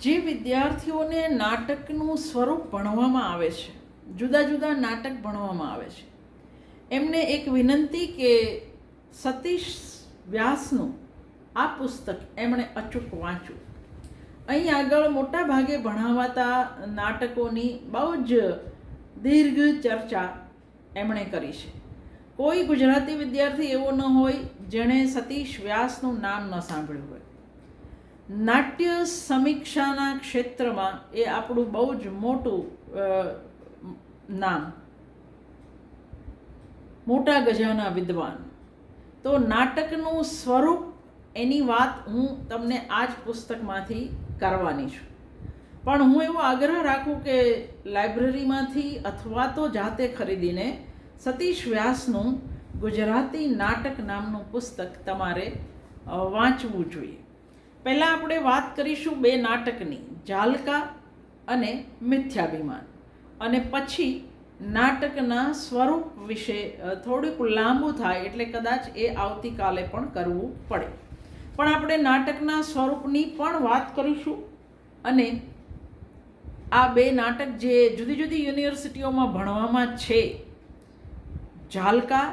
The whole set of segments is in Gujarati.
જે વિદ્યાર્થીઓને નાટકનું સ્વરૂપ ભણવામાં આવે છે, જુદા જુદા નાટક ભણવામાં આવે છે. એમને એક વિનંતી કે સતીશ વ્યાસનું આ પુસ્તક એમણે અચૂક વાંચ્યું. અહીં આગળ મોટા ભાગે ભણાવાતા નાટકોની બહુ જ દીર્ઘ ચર્ચા એમણે કરી છે. કોઈ ગુજરાતી વિદ્યાર્થી એવો ન હોય જેણે સતીશ વ્યાસનું નામ ન સાંભળ્યું હોય. નાટ્ય સમીક્ષાના ક્ષેત્રમાં એ આપણું બહુ જ મોટું નામ. મોટા ગજાના વિદ્વાન. તો નાટકનું સ્વરૂપ એની વાત હું તમને આ જ પુસ્તકમાંથી કરવાની છું. પણ હું એવો આગ્રહ રાખું કે લાઇબ્રેરીમાંથી અથવા તો જાતે ખરીદીને સતીશ વ્યાસનું ગુજરાતી નાટક નામનું પુસ્તક તમારે વાંચવું જોઈએ. પહેલાં આપણે વાત કરીશું બે નાટકની ઝાલકા અને મિથ્યાભિમાન. અને પછી નાટકના સ્વરૂપ વિશે થોડુંક લાંબુ થાય એટલે કદાચ એ આવતીકાલે પણ કરવું પડે. પણ આપણે નાટકના સ્વરૂપની પણ વાત કરીશું અને આ બે નાટક જે જુદી જુદી યુનિવર્સિટીઓમાં ભણવામાં છે ઝાલકા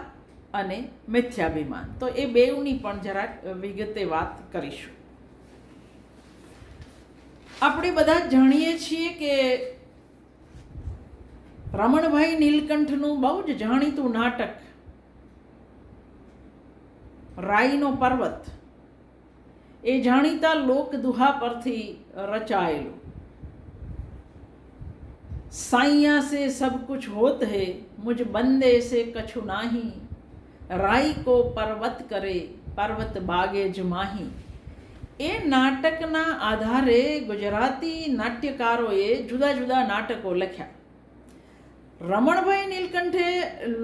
અને મિથ્યાભિમાન. તો એ બેઉની પણ જરાક વિગતે વાત કરીશું. આપણે બધા જાણીએ છીએ કે રમણભાઈ નીલકંઠનું બહુ જ જાણીતું નાટક, રાઈનો પર્વત, એ જાણીતા લોકદુહા પરથી રચાયેલું. સાઈયા સે સબ કુછ હોત હે, મુજ બંદે સે કછુ નાહી, રાઈ કો પર્વત કરે, પર્વત બાગે જ માહી. એ નાટકના આધારે ગુજરાતી નાટ્યકારોએ જુદા જુદા નાટકો લખ્યા. રમણભાઈ નીલકંઠે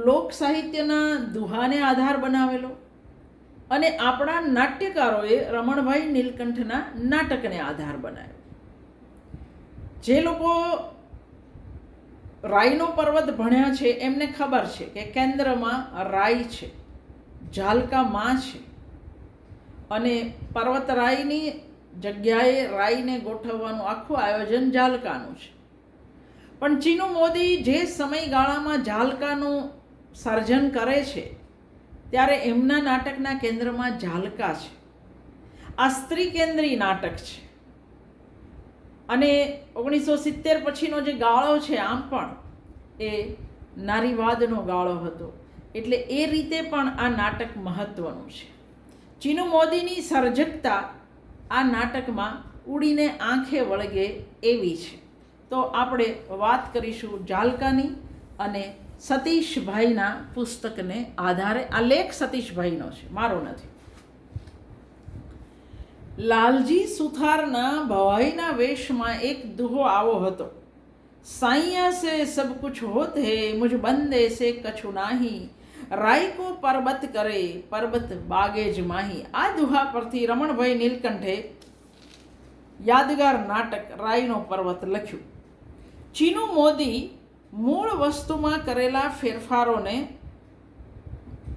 લોક સાહિત્યના દુહાને આધાર બનાવેલો અને આપણા નાટ્યકારોએ રમણભાઈ નીલકંઠના નાટકને આધાર બનાવ્યો. જે લોકો રાઈનો પર્વત ભણ્યા છે, એમને ખબર છે કે કેન્દ્રમાં રાઈ છે, ઝાલકા માં છે. અને પર્વતરાઈની જગ્યાએ રાઈને ગોઠવવાનું આખું આયોજન ઝાલકાનું છે. પણ ચીનુ મોદી જે સમયગાળામાં ઝાલકાનું સર્જન કરે છે, ત્યારે એમના નાટકના કેન્દ્રમાં ઝાલકા છે. આ સ્ત્રી કેન્દ્રી નાટક છે. અને ઓગણીસો સિત્તેર પછીનો જે ગાળો છે આમ પણ, એ નારીવાદનો ગાળો હતો. એટલે એ રીતે પણ આ નાટક મહત્ત્વનું છે. ચીનુ મોદીની સર્જકતા આ નાટકમાં ઉડીને આંખે વળગે એવી છે. તો આપણે વાત કરીશું જાલકાની અને સતીશભાઈના પુસ્તકને આધારે. આ લેખ સતીશભાઈનો છે, મારો નથી. લાલજી સુથારના ભવાઈના વેશમાં એક દુહો આવો હતો. સાઈયા સે સબ કુછ હોત હે, મુજ બંદે સે કછુ નાહી રાયકો પર્વત કરે, પર્વત બાગે જ માહી. આ દુહા પરથી રમણભાઈ નીલકંઠે યાદગાર નાટક રાયનો પર્વત લખ્યું. ચીનુ મોદી મૂળ વસ્તુમાં કરેલા ફેરફારોને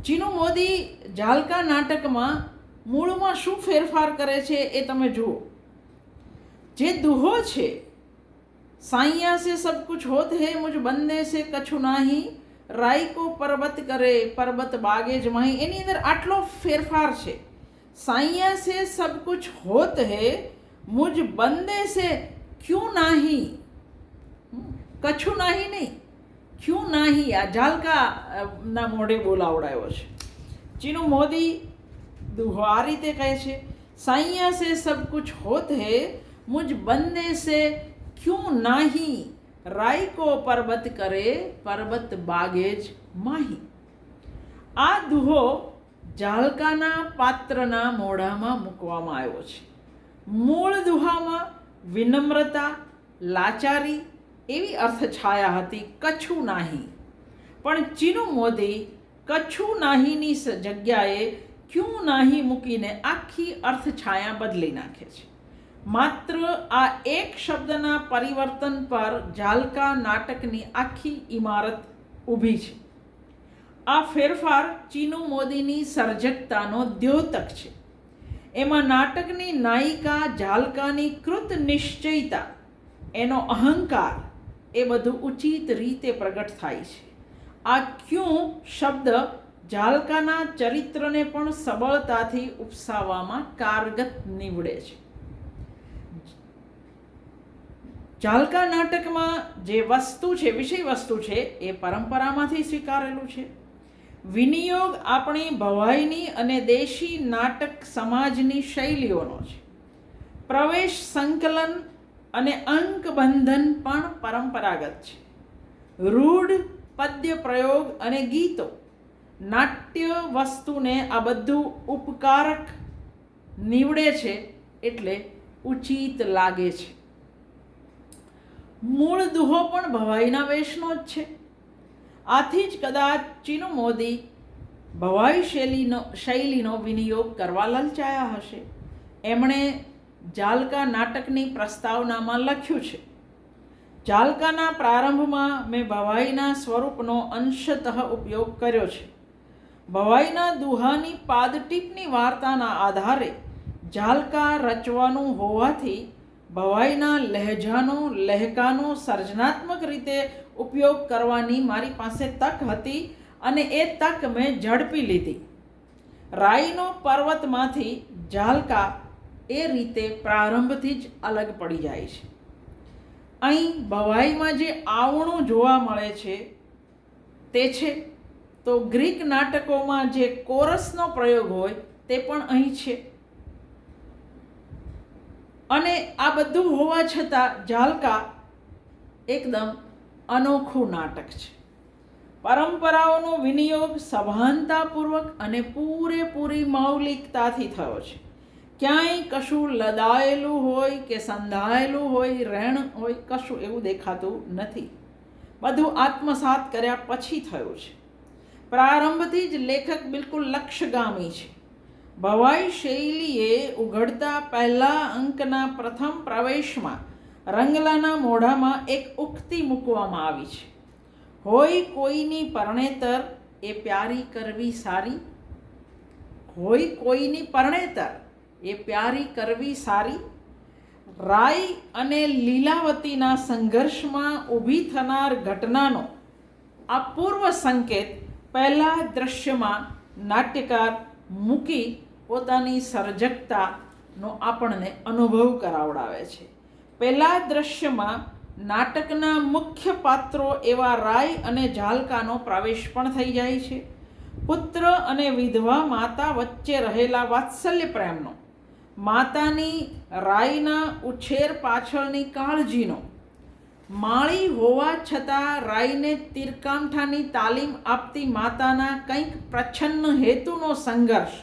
ચીનુ મોદી ઝાલકા નાટકમાં મૂળમાં શું ફેરફાર કરે છે એ તમે જુઓ. જે દુહો છે સાઈયા સે સબ કુછ હોત હે મુજ બંદે સે કછુ નાહી રાયકો પર્વત કરે, પર્વત બાગે જ મહી. એની અંદર આટલો ફેરફાર છે. સાયા સે સબ કુછ હોત હે, મુજ બંદે સે ક્યું નાહી? કછું નાહી નહીં. ક્યું નાહી? આ ઝાલકા ના મોઢે બોલાવડાયો છે. ચીનુ મોદી આ રીતે કહે છે સાયા સે સબ કુછ હોત હે, મુજ બંદે સે ક્યું નાહી? રાઈ કો પર્વત કરે, પર્વત બાગે જ માહી. આ દુહો ઝાલકાના પાત્રના મોઢામાં મૂકવામાં આવ્યો છે. મૂળ દુહામાં વિનમ્રતા, લાચારી એવી અર્થછાયા હતી, કછું નાહી. પણ ચીનુ મોદી કછું નાહીની જગ્યાએ ક્યું નાહી મૂકીને આખી અર્થછાયા બદલી નાખે છે? માત્ર આ એક શબ્દના પરિવર્તન પર ઝાલકા નાટકની આખી ઇમારત ઊભી છે. આ ફેરફાર ચીનુ મોદીની સર્જકતાનો દ્યોતક છે. એમાં નાટકની નાયિકા ઝાલકાની કૃત નિશ્ચયતા, એનો અહંકાર એ બધું ઉચિત રીતે પ્રગટ થાય છે. આ ક્યું શબ્દ ઝાલકાના ચરિત્રને પણ સબળતાથી ઉપસાવવામાં કારગત નીવડે છે. ઝાલકા નાટકમાં જે વસ્તુ છે, વિષય વસ્તુ છે, એ પરંપરામાંથી સ્વીકારેલું છે. વિનિયોગ આપણી ભવાઈની અને દેશી નાટક સમાજની શૈલીઓનો છે. પ્રવેશ સંકલન અને અંકબંધન પણ પરંપરાગત છે. રૂઢ પદ્ય પ્રયોગ અને ગીતો નાટ્ય વસ્તુને આ બધું ઉપકારક નીવડે છે, એટલે ઉચિત લાગે છે. મૂળ દુહો પણ ભવાઈના વેશનો જ છે. આથી જ કદાચ ચીનુ મોદી ભવાઈ શૈલીનો શૈલીનો વિનિયોગ કરવા લલચાયા હશે. એમણે જાલકા નાટકની પ્રસ્તાવનામાં લખ્યું છે, જાલકાના પ્રારંભમાં મેં ભવાઈના સ્વરૂપનો અંશતઃ ઉપયોગ કર્યો છે. ભવાઈના દુહાની પાદટીપની વાર્તાના આધારે ઝાલકા રચવાનું હોવાથી ભવાઈના લહેજાનો, લહેકાનો સર્જનાત્મક રીતે ઉપયોગ કરવાની મારી પાસે તક હતી અને એ તક મેં ઝડપી લીધી. રાઈનો પર્વતમાંથી ઝાલકા એ રીતે પ્રારંભથી જ અલગ પડી જાય છે. અહીં ભવાઈમાં જે આવણું જોવા મળે છે તે છે. તો ગ્રીક નાટકોમાં જે કોરસનો પ્રયોગ હોય તે પણ અહીં છે. અને આ બધું હોવા છતાં ઝાલકા એકદમ અનોખું નાટક છે. પરંપરાઓનો વિનિયોગ સભાનતાપૂર્વક અને પૂરેપૂરી મૌલિકતાથી થયો છે. ક્યાંય કશું લદાયેલું હોય કે સંધાયેલું હોય, રેણ હોય, કશું એવું દેખાતું નથી. બધું આત્મસાત કર્યા પછી થયું છે. પ્રારંભથી જ લેખક બિલકુલ લક્ષ્યગામી છે. ભવાઈ શૈલીએ ઉઘડતા પહેલા અંકના પ્રથમ પ્રવેશમાં રંગલાના મોઢામાં એક ઉક્તિ મૂકવામાં આવી છે. હોય કોઈની પરણેતર એ પ્યારી કરવી સારી? હોય કોઈની પરણેતર એ પ્યારી કરવી સારી? રાય અને લીલાવતીના સંઘર્ષમાં ઊભી થનાર ઘટનાનો આ પૂર્વ સંકેત પહેલા દ્રશ્યમાં નાટ્યકાર મૂકી પોતાની સર્જકતાનો આપણને અનુભવ કરાવડાવે છે. પહેલા દ્રશ્યમાં નાટકના મુખ્ય પાત્રો એવા રાય અને ઝાલકાનો પ્રવેશ પણ થઈ જાય છે. પુત્ર અને વિધવા માતા વચ્ચે રહેલા વાત્સલ્ય પ્રેમનો, માતાની રાયના ઉછેર પાછળની કાળજીનો, માળી હોવા છતાં રાયને તીરકામઠાની તાલીમ આપતી માતાના કંઈક પ્રચ્છન્ન હેતુનો સંઘર્ષ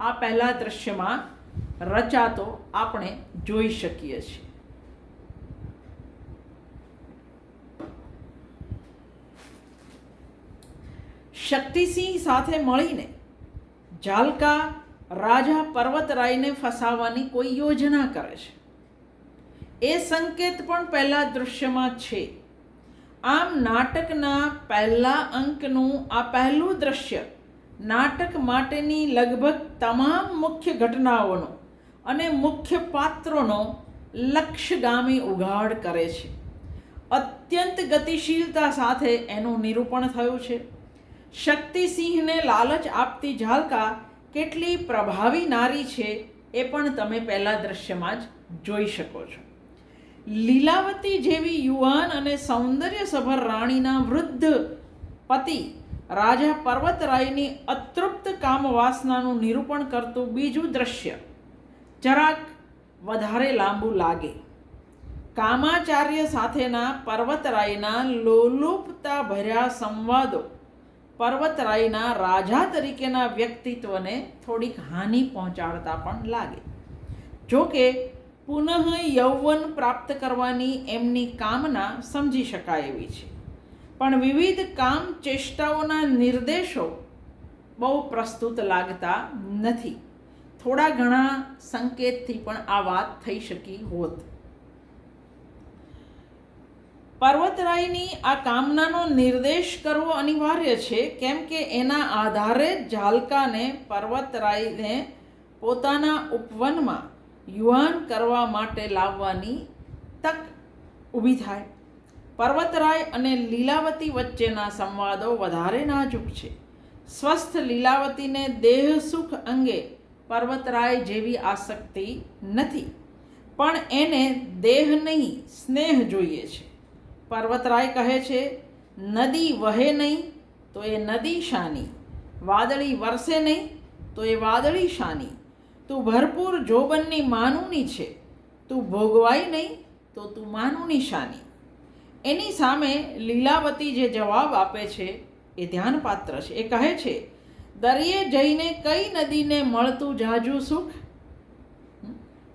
આ પહેલા દ્રશ્યમાં રચાતો આપણે જોઈ શકીએ છીએ. શક્તિસિંહ સાથે મળીને ઝાલકા રાજા પર્વતરાયને ફસાવવાની કોઈ યોજના કરે છે. એ સંકેત પણ પહેલા દૃશ્યમાં છે. આમ નાટકના પહેલા અંકનું આ પહેલું દ્રશ્ય નાટક માટેની લગભગ તમામ મુખ્ય ઘટનાઓનો અને મુખ્ય પાત્રોનો લક્ષ્યગામી ઉઘાડ કરે છે. અત્યંત ગતિશીલતા સાથે એનું નિરૂપણ થયું છે. શક્તિસિંહને લાલચ આપતી ઝાલકા કેટલી પ્રભાવી નારી છે એ પણ તમે પહેલાં દ્રશ્યમાં જ જોઈ શકો છો. લીલાવતી જેવી યુવાન અને સૌંદર્યસભર રાણીના વૃદ્ધ પતિ રાજા પર્વતરાયની અતૃપ્ત કામવાસનાનું નિરૂપણ કરતું બીજું દ્રશ્ય. જરાક વધારે લાંબુ લાગે. કામાચાર્ય સાથેના પર્વતરાયના લોલુપતા ભર્યા સંવાદો પર્વતરાયના રાજા તરીકેના વ્યક્તિત્વને થોડીક હાનિ પહોંચાડતા પણ લાગે. જોકે પુનઃ યૌવન પ્રાપ્ત કરવાની એમની કામના સમજી શકાય એવી છે. પણ વિવિધ કામ ચેષ્ટાઓના નિર્દેશો બહુ પ્રસ્તુત લાગતા નથી. થોડા ઘણા સંકેતથી પણ આ વાત થઈ શકી હોત. પર્વતરાયની આ કામનાનો નિર્દેશ કરવો અનિવાર્ય છે, કેમ કે એના આધારે ઝાલકાને પર્વતરાયને પોતાના ઉપવનમાં યુવાન કરવા માટે લાવવાની તક ઊભી થાય. પર્વતરાય અને લીલાવતી વચ્ચેના સંવાદો વધારે નાજુક છે. સ્વસ્થ લીલાવતીને દેહ સુખ અંગે પર્વતરાય જેવી આસક્તિ નથી, પણ એને દેહ નહીં, સ્નેહ જોઈએ છે. પર્વતરાય કહે છે, નદી વહે નહીં, તો એ નદી શાની. વાદળી વરસે નહીં, તો એ વાદળી શાની. તું ભરપૂર જોબનની માનુની છે. તું ભોગવાય નહીં, તો તું માનુની શાની. એની સામે લીલાવતી જે જવાબ આપે છે એ ધ્યાનપાત્ર છે. એ કહે છે, દરિયે જઈને કઈ નદીને મળતું જાજુ સુખ?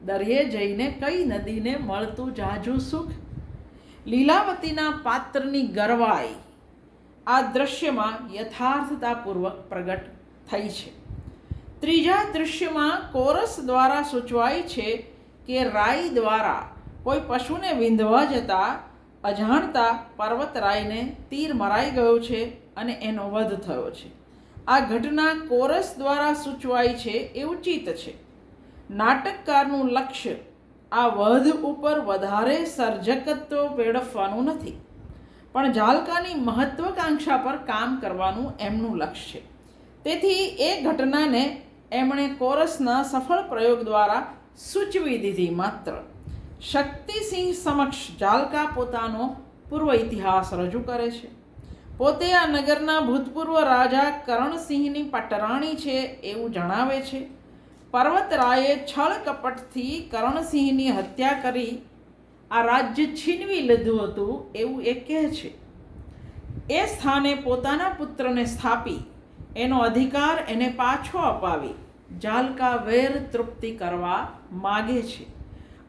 દરિયે જઈને કઈ નદીને મળતું જાજુ સુખ? લીલાવતીના પાત્રની ગરવાઈ આ દ્રશ્યમાં યથાર્થતાપૂર્વક પ્રગટ થઈ છે. ત્રીજા દૃશ્યમાં કોરસ દ્વારા સૂચવાય છે કે રાઈ દ્વારા કોઈ પશુને વિંધવા જતા અજાણતા પર્વતરાયને તીર મરાઈ ગયો છે અને એનો વધ થયો છે. આ ઘટના કોરસ દ્વારા સૂચવાય છે એ ઉચિત છે. નાટકકારનું લક્ષ્ય આ વધ ઉપર વધારે સર્જકત્વ વેડફવાનું નથી. પણ ઝાલકાની મહત્વકાંક્ષા પર કામ કરવાનું એમનું લક્ષ્ય છે. તેથી એ ઘટનાને એમણે કોરસના સફળ પ્રયોગ દ્વારા સૂચવી દીધી માત્ર. શક્તિસિંહ સમક્ષ ઝાલકા પોતાનો પૂર્વ ઇતિહાસ રજૂ કરે છે. પોતે આ નગરના ભૂતપૂર્વ રાજા કરણસિંહની પટરાણી છે એવું જણાવે છે. પર્વતરાયે છળ કપટથી કરણસિંહની હત્યા કરી આ રાજ્ય છીનવી લીધું હતું એવું એ કહે છે. એ સ્થાને પોતાના પુત્રને સ્થાપી, એનો અધિકાર એને પાછો અપાવી જાલકા વેર તૃપ્તિ કરવા માગે છે.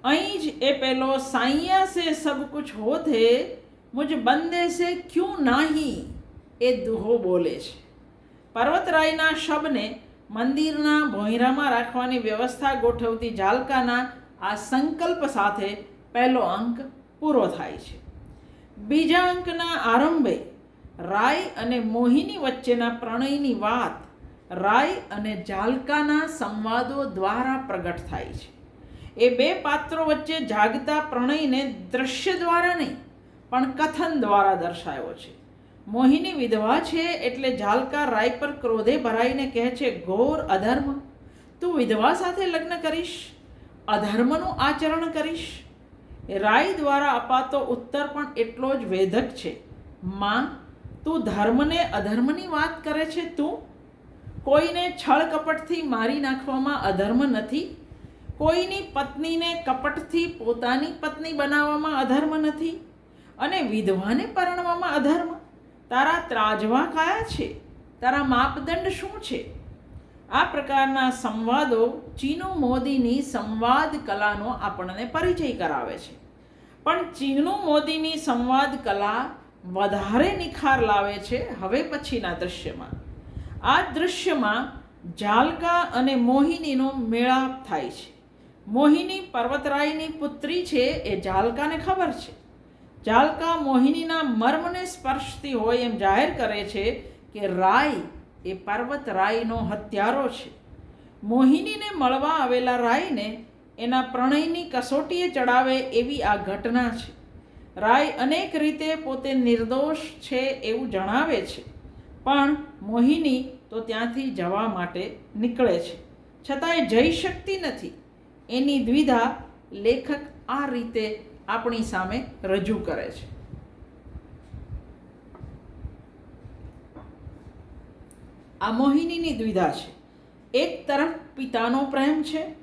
અહીં જ એ પહેલો સાઈયા સે સબ કુછ હોતે મુજ બંદે સે ક્યું નાહી એ દુહો બોલે છે પર્વતરાયના શબને મંદિરના ભોંયરામાં રાખવાની વ્યવસ્થા ગોઠવતી જાલકાના આ સંકલ્પ સાથે પહેલો અંક પૂરો થાય છે બીજા અંકના આરંભે રાય અને મોહિની વચ્ચેના પ્રણયની વાત રાય અને જાલકાના સંવાદો દ્વારા પ્રગટ થાય છે એ બે પાત્રો વચ્ચે જાગતા પ્રણયને દ્રશ્ય દ્વારા નહીં, પણ કથન દ્વારા દર્શાયો છે. મોહિની વિધવા છે એટલે ઝાલકા રાય પર ક્રોધે ભરાઈને કહે છે ઘોર અધર્મ, તું વિધવા સાથે લગ્ન કરીશ, અધર્મનું આચરણ કરીશ. રાય દ્વારા અપાતો ઉત્તર પણ એટલો જ વેધક છે. માં, તું ધર્મને અધર્મની વાત કરે છે તું? કોઈને છળ કપટથી મારી નાખવામાં અધર્મ નથી? કોઈની પત્નીને કપટથી પોતાની પત્ની બનાવવામાં અધર્મ નથી અને વિધવાને પરણવામાં અધર્મ. તારા ત્રાજવા કયા છે? તારા માપદંડ શું છે? આ પ્રકારના સંવાદો ચીનુ મોદીની સંવાદ કલાનો આપણને પરિચય કરાવે છે. પણ ચીનુ મોદીની સંવાદ કલા વધારે નિખાર લાવે છે હવે પછીના દૃશ્યમાં આ દૃશ્યમાં ઝાલકા અને મોહિનીનો મેળાપ થાય છે. મોહિની પર્વતરાયની પુત્રી છે એ ઝાલકાને ખબર છે. જાલકા મોહિનીના મર્મને સ્પર્શતી હોય એમ જાહેર કરે છે કે રાય એ પર્વતરાયનો હત્યારો છે. મોહિનીને મળવા આવેલા રાયને એના પ્રણયની કસોટીએ ચડાવે એવી આ ઘટના છે. રાય અનેક રીતે પોતે નિર્દોષ છે એવું જણાવે છે. પણ મોહિની તો ત્યાંથી જવા માટે નીકળે છે. છતાં એ જઈ શકતી નથી. એની દ્વિધા લેખક આ રીતે આપણી સામે રજૂ કરે છે. આ મોહિનીની દ્વિધા છે. એક તરફ પિતાનો પ્રેમ છે,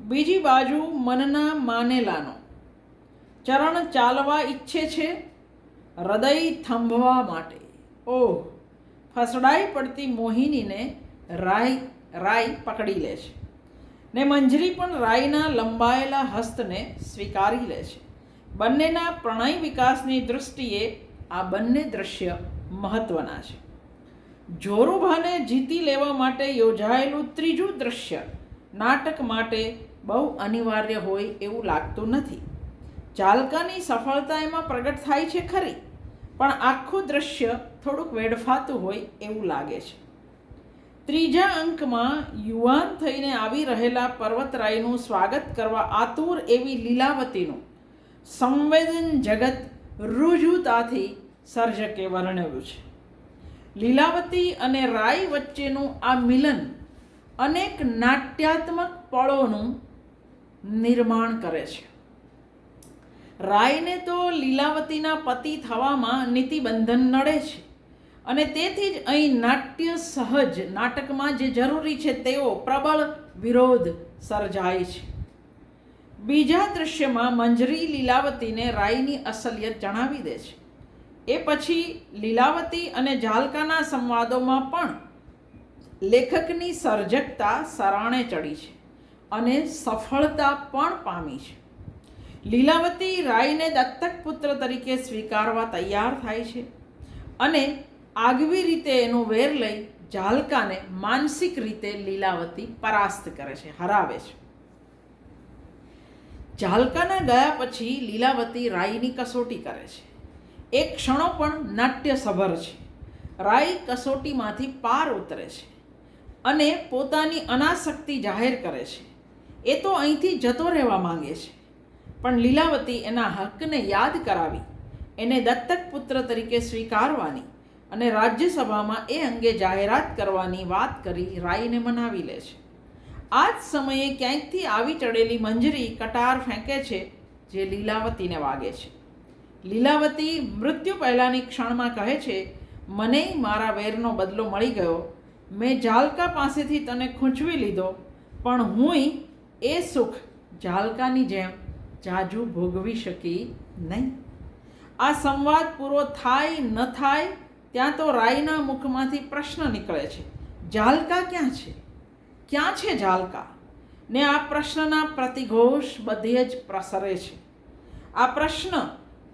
બીજી બાજુ મનના માનેલાનો. ચરણ ચાલવા ઈચ્છે છે, હૃદય થંભવા માટે. ઓહ, ફસડાઈ પડતી મોહિનીને રાય રાય પકડી લે છે. ને મંજરી પણ રાયના લંબાયેલા હસ્તને સ્વીકારી લે છે. બંનેના પ્રણય વિકાસની દૃષ્ટિએ આ બંને દ્રશ્ય મહત્વના છે. જોરુભાને જીતી લેવા માટે યોજાયેલું ત્રીજું દ્રશ્ય નાટક માટે બહુ અનિવાર્ય હોય એવું લાગતું નથી. ચાલકાની સફળતા એમાં પ્રગટ થાય છે ખરી, પણ આખું દ્રશ્ય થોડુંક વેડફાતું હોય એવું લાગે છે. ત્રીજા અંકમાં યુવાન થઈને આવી રહેલા પર્વતરાયનું સ્વાગત કરવા આતુર એવી લીલાવતીનું સંવેદન જગત રુજુતાથી સર્જકે વર્ણવ્યું છે. લીલાવતી અને રાય વચ્ચેનું આ મિલન અનેક નાટ્યાત્મક પળોનું નિર્માણ કરે છે. રાયને તો લીલાવતીના પતિ થવામાં નીતિબંધન નડે છે. અને તેથી જ અહીં નાટ્ય સહજ નાટકમાં જે જરૂરી છે તેવો પ્રબળ વિરોધ સર્જાય છે. બીજા દૃશ્યમાં મંજરી લીલાવતીને રાયની અસલિયત જણાવી દે છે. એ પછી લીલાવતી અને ઝાલકાના સંવાદોમાં પણ લેખકની સર્જકતા સરાણે ચડી છે અને સફળતા પણ પામી છે. લીલાવતી રાયને દત્તક પુત્ર તરીકે સ્વીકારવા તૈયાર થાય છે અને આગવી રીતે એનો વેર લઈ ઝાલકાને માનસિક રીતે લીલાવતી પરાસ્ત કરે છે, હરાવે છે. ઝાલકાના ગયા પછી લીલાવતી રાઈની કસોટી કરે છે. એક ક્ષણો પણ નાટ્યસભર છે. રાઈ કસોટીમાંથી પાર ઉતરે છે અને પોતાની અનાસક્તિ જાહેર કરે છે. એ તો અહીંથી જતો રહેવા માંગે છે. પણ લીલાવતી એના હકને યાદ કરાવી, એને દત્તક પુત્ર તરીકે સ્વીકારવાની અને રાજ્યસભામાં એ અંગે જાહેરાત કરવાની વાત કરી રાયને મનાવી લે છે. આ જ સમયે ક્યાંકથી આવી ચડેલી મંજરી કટાર ફેંકે છે જે લીલાવતીને વાગે છે. લીલાવતી મૃત્યુ પહેલાંની ક્ષણમાં કહે છે, મને મારા વેરનો બદલો મળી ગયો. મેં ઝાલકા પાસેથી તને ખૂંચવી લીધો, પણ હુંય એ સુખ ઝાલકાની જેમ જાજુ ભોગવી શકી નહીં. આ સંવાદ પૂરો થાય ન થાય ત્યાં તો રાયના મુખમાંથી પ્રશ્ન નીકળે છે, ઝાલકા ક્યાં છે? ક્યાં છે ઝાલકા? ને આ પ્રશ્નના પ્રતિઘોષ બધે જ પ્રસરે છે. આ પ્રશ્ન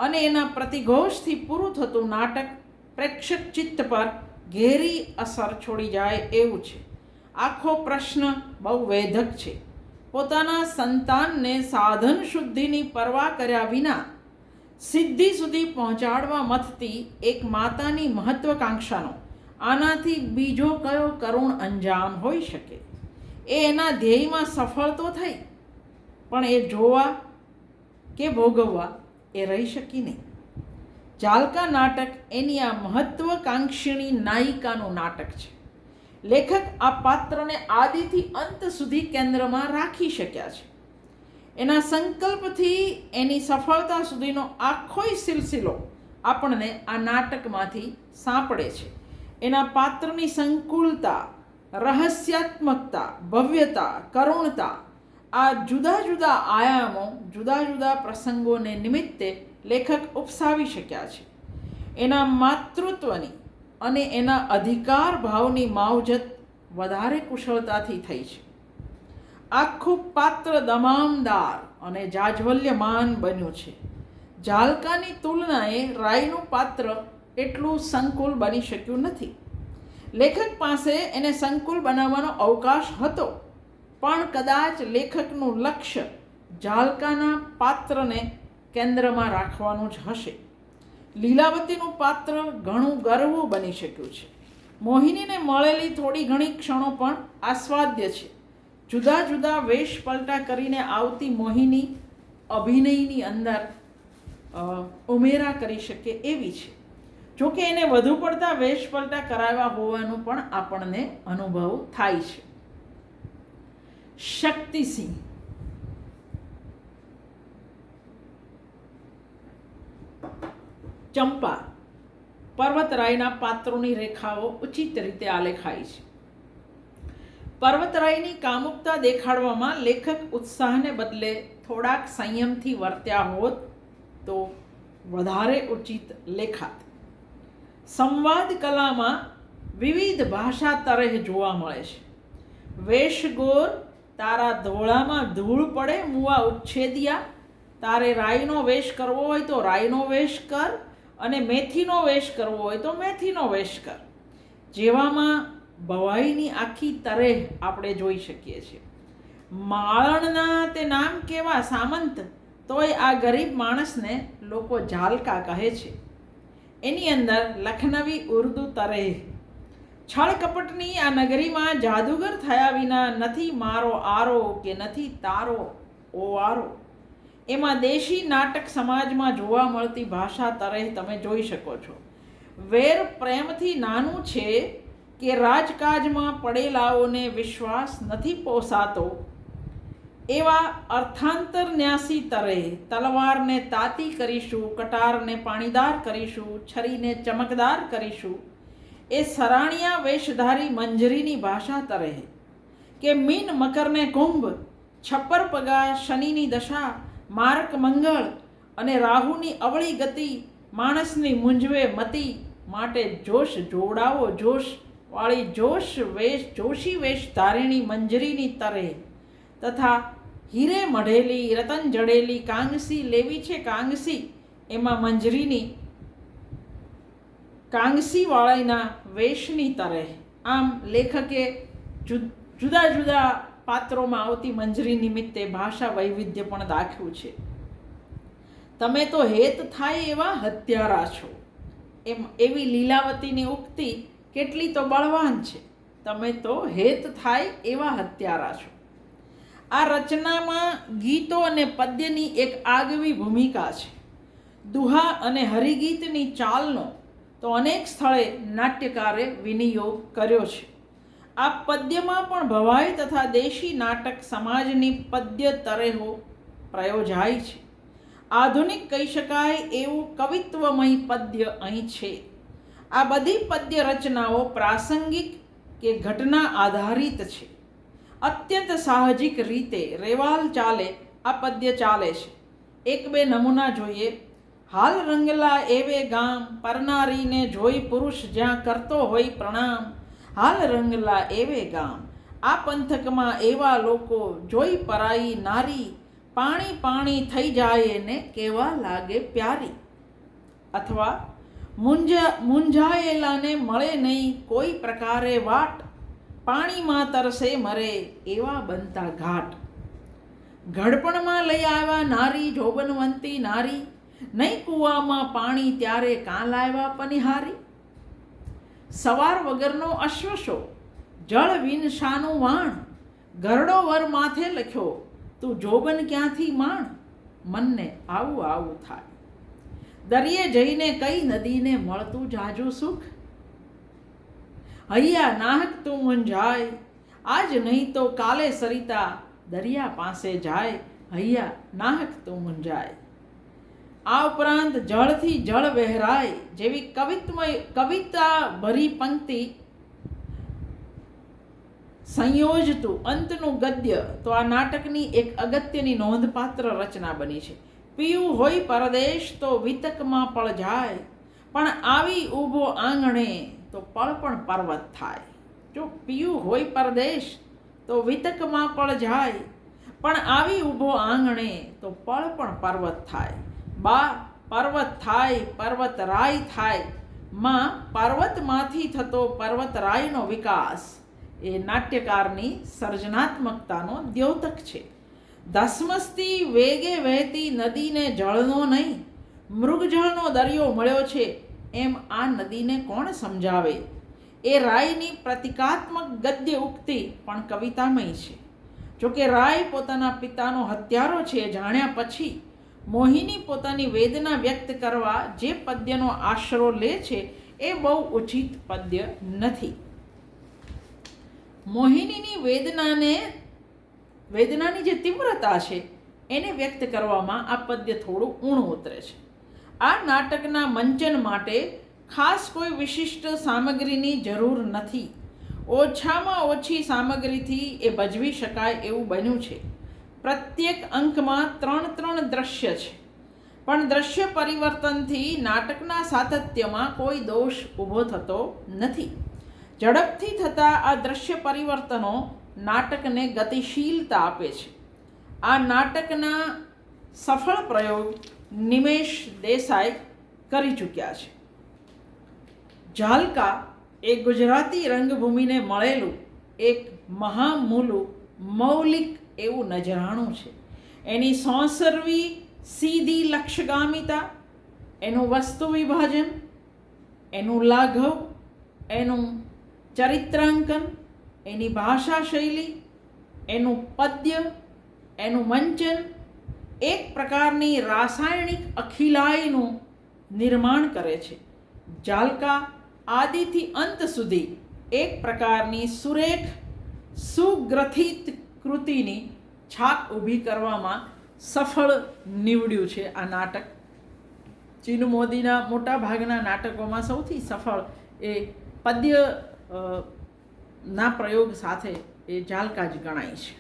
અને એના પ્રતિઘોષથી પૂરું થતું નાટક પ્રેક્ષક ચિત્ત પર ઘેરી અસર છોડી જાય એવું છે. આખો પ્રશ્ન બહુ વેધક છે. પોતાના સંતાનને સાધન શુદ્ધિની પરવા કર્યા વિના સિદ્ધિ સુધી પહોંચાડવા મથતી એક માતાની મહત્વકાંક્ષાનો. આનાથી બીજો કયો કરુણ અંજામ હોઈ શકે? એ એના ધ્યેયમાં સફળ તો થઈ, પણ એ જોવા કે ભોગવવા એ રહી શકી નહીં. જાલકા નાટક એની આ મહત્વકાંક્ષીણી નાયિકાનું નાટક છે. લેખક આ પાત્રને આદિથી અંત સુધી કેન્દ્રમાં રાખી શક્યા છે. એના સંકલ્પથી એની સફળતા સુધીનો આખોય સિલસિલો આપણને આ નાટકમાંથી સાંપડે છે. એના પાત્રની સંકુલતા, રહસ્યાત્મકતા, ભવ્યતા, કરુણતા, આ જુદા જુદા આયામો, જુદા જુદા પ્રસંગોને નિમિત્તે લેખક ઉપસાવી શક્યા છે. એના માતૃત્વની અને એના અધિકાર ભાવની માવજત વધારે કુશળતાથી થઈ છે. આખું પાત્ર દમામદાર અને જાજવલ્યમાન બન્યું છે. ઝાલકાની તુલનાએ રાયનું પાત્ર એટલું સંકુલ બની શક્યું નથી. લેખક પાસે એને સંકુલ બનાવવાનો અવકાશ હતો, પણ કદાચ લેખકનું લક્ષ્ય ઝાલકાના પાત્રને કેન્દ્રમાં રાખવાનું જ હશે. લીલાવતીનું પાત્ર ઘણું ગર્વું બની શક્યું છે. મોહિનીને મળેલી થોડી ઘણી ક્ષણો પણ આસ્વાદ્ય છે. જુદા જુદા વેશ પલટા કરીને આવતી મોહિની અભિનયની અંદર ઉમેરા કરી શકે એવી છે. જોકે એને વધુ પડતા વેશ પલટા કરાવ્યા હોવાનું પણ આપણને અનુભવ થાય છે. શક્તિસિંહ. ચંપા. પર્વતરાયના પાત્રોની રેખાઓ ઉચિત રીતે આલેખાય છે. પર્વતરાયની કામુકતા દેખાડવામાં લેખક ઉત્સાહને બદલે થોડાક સંયમથી વર્ત્યા હોત તો વધારે ઉચિત લેખાત. સંવાદ કલામાં વિવિધ ભાષા તરહ જોવા મળે છે. વેશગોર, તારા ધોળામાં ધૂળ પડે, મુવા ઉચ્છેદિયા. તારે રાઈનો વેશ કરવો હોય તો રાઈનો વેશ કર અને મેથીનો વેશ કરવો હોય તો મેથીનો વેશ કર. જેવામાં ભવાઈની આખી તરેહ આપણે જોઈ શકીએ છીએ. માળણના તે નામ કેવા? સામંત. તોય આ ગરીબ માણસને લોકો ઝાલકા કહે છે. એની અંદર લખનવી ઉર્દુ તરેહ. છળ કપટની આ નગરીમાં જાદુગર થયા વિના નથી મારો આરો કે નથી તારો ઓવારો. એમાં દેશી નાટક સમાજમાં જોવા મળતી ભાષા તરેહ તમે જોઈ શકો છો. વેર પ્રેમથી નાનું છે કે રાજકાજમાં પડેલાઓને વિશ્વાસ નથી પોસાતો. એવા અર્થાંતર ન્યાસી તરે તલવારને તાતી કરીશું, કટારને પાણીદાર કરીશું, છરીને ચમકદાર કરીશું. એ સરાણિયા વેશધારી મંજરીની ભાષા તરે કે મીન મકરને કુંભ છપ્પર પગા શનિની દશા, માર્ક મંગળ અને રાહુની અવળી ગતિ, માણસની મૂંઝવે મતી માટે જોશ જોડાવો જોશ. વાળી જોશ વેશ જોશી વેશ ધારિણી મંજરીની તરે તથા હીરે મઢેલી રતન જડેલી, કાંગસી લેવી છે કાંગસી? એમાં મંજરીની, કાંગસી વાળાના વેશની તરે. આમ લેખકે જુદા જુદા પાત્રોમાં આવતી મંજરી નિમિત્તે ભાષા વૈવિધ્ય પણ દાખ્યું છે. તમે તો હેત થાય એવા હત્યારા છો. એમ, એવી લીલાવતીની ઉક્તિ કેટલી તો બળવાન છે. તમે તો હેત થાય એવા હત્યારા છો. આ રચનામાં ગીતો અને પદ્યની એક આગવી ભૂમિકા છે. દુહા અને હરિગીતની ચાલનો તો અનેક સ્થળે નાટ્યકારે વિનિયોગ કર્યો છે. આ પદ્યમાં પણ ભવાઈ તથા દેશી નાટક સમાજની પદ્ય તરેહો પ્રયોજાય છે. આધુનિક કહી શકાય એવું કવિત્વમય પદ્ય અહીં છે. આ બધી પદ્ય રચનાઓ પ્રાસંગિક કે ઘટના આધારિત છે. અત્યંત સાહજિક રીતે રેવાલ ચાલે, આ પદ્ય ચાલે છે. એક બે નમૂના જોઈએ. હાલ રંગલા એવે ગામ, પરનારીને જોઈ પુરુષ જ્યાં કરતો હોય પ્રણામ. હાલ રંગલા એવે ગામ, આ પંથકમાં એવા લોકો જોઈ પરાઈ નારી. પાણી પાણી થઈ જાય ને કેવા લાગે પ્યારી. અથવા મુંજા મૂંઝાયેલાને મળે નહીં કોઈ પ્રકારે વાટ. પાણીમાં તરસે મરે એવા બનતા ઘાટ. ઘડપણમાં લઈ આવ્યા નારી, જોબનવંતી નારી. નહીં કૂવામાં પાણી ત્યારે કાં લાવ્યા પનિહારી? સવાર વગરનો અશ્વશો, જળ વિનશાનું વાણ. ગરડો વર માથે લખ્યો, તું જોબન ક્યાંથી માણ? મનને આવું આવું થાય. દરિયે જઈને કઈ નદીને મળતું જાજુ સુખ? હૈયા નાહક તું મૂંઝાય આજ નહીં તો કાલે સરિતા દરિયા પાસે જાય, હૈયા નાહક તું મૂંઝાય આ ઉપરાંત જળથી જળ વહેરાય, જેવી કવિતમય કવિતા ભરી પંક્તિ સંયોજતું અંતનું ગદ્ય, તો આ નાટકની એક અગત્યની નોંધપાત્ર રચના બની છે. પીયું હોય પરદેશ તો વિતકમાં પળ જાય, પણ આવી ઊભો આંગણે તો પળ પણ પર્વત થાય. જો પીયું હોય પરદેશ તો વિતકમાં પળ જાય, પણ આવી ઊભો આંગણે તો પળ પણ પર્વત થાય. બા, પર્વત થાય, પર્વતરાય થાય. માં, પર્વતમાંથી થતો પર્વતરાયનો વિકાસ એ નાટ્યકારની સર્જનાત્મકતાનો દ્યોતક છે. ધસમસતી વેગે વહેતી નદીને જળનો નહીં, મૃગજળનો દરિયો મળ્યો છે, એમ આ નદીને કોણ સમજાવે? એ રાયની પ્રતિકાત્મક ગદ્ય ઉક્તિ પણ કવિતામય છે. જોકે રાય પોતાના પિતાનો હત્યારો છે જાણ્યા પછી, મોહિની પોતાની વેદના વ્યક્ત કરવા જે પદ્યનો આશરો લે છે એ બહુ ઉચિત પદ્ય નથી. મોહિનીની વેદનાને વેદનાની જે તીવ્રતા છે, એને વ્યક્ત કરવામાં આ પદ્ય થોડું ઊણું ઉતરે છે. આ નાટકના મંચન માટે ખાસ કોઈ વિશિષ્ટ સામગ્રીની જરૂર નથી. ઓછામાં ઓછી સામગ્રીથી એ ભજવી શકાય એવું બન્યું છે. પ્રત્યેક અંકમાં ત્રણ ત્રણ દ્રશ્ય છે. પણ દ્રશ્ય પરિવર્તનથી નાટકના સાતત્યમાં કોઈ દોષ ઊભો થતો નથી. ઝડપથી થતા આ દ્રશ્ય પરિવર્તનો નાટકને ગતિશીલતા આપે છે. આ નાટકના સફળ પ્રયોગ નિમેશ દેસાઈ કરી ચૂક્યા છે. ઝાલકા એ ગુજરાતી રંગભૂમિને મળેલું એક મહામૂલું મૌલિક એવું નજરાણું છે. એની સોંસરવી સીધી લક્ષગામિતા, એનું વસ્તુ વિભાજન, એનું લાઘવ, એનું ચરિત્રાંકન એની ભાષા શૈલી એનું પદ્ય, એનું મંચન, એક પ્રકારની રાસાયણિક અખિલાઈનું નિર્માણ કરે છે. જાલકા આદિથી અંત સુધી એક પ્રકારની સુરેખ, સુગ્રથિત કૃતિની છાપ ઊભી કરવામાં સફળ નીવડ્યું છે આ નાટક. ચીનુ મોદીના મોટા ભાગના નાટકોમાં સૌથી સફળ એ પદ્ય ના પ્રયોગ સાથે એ જાલકા જ ગણાય છે.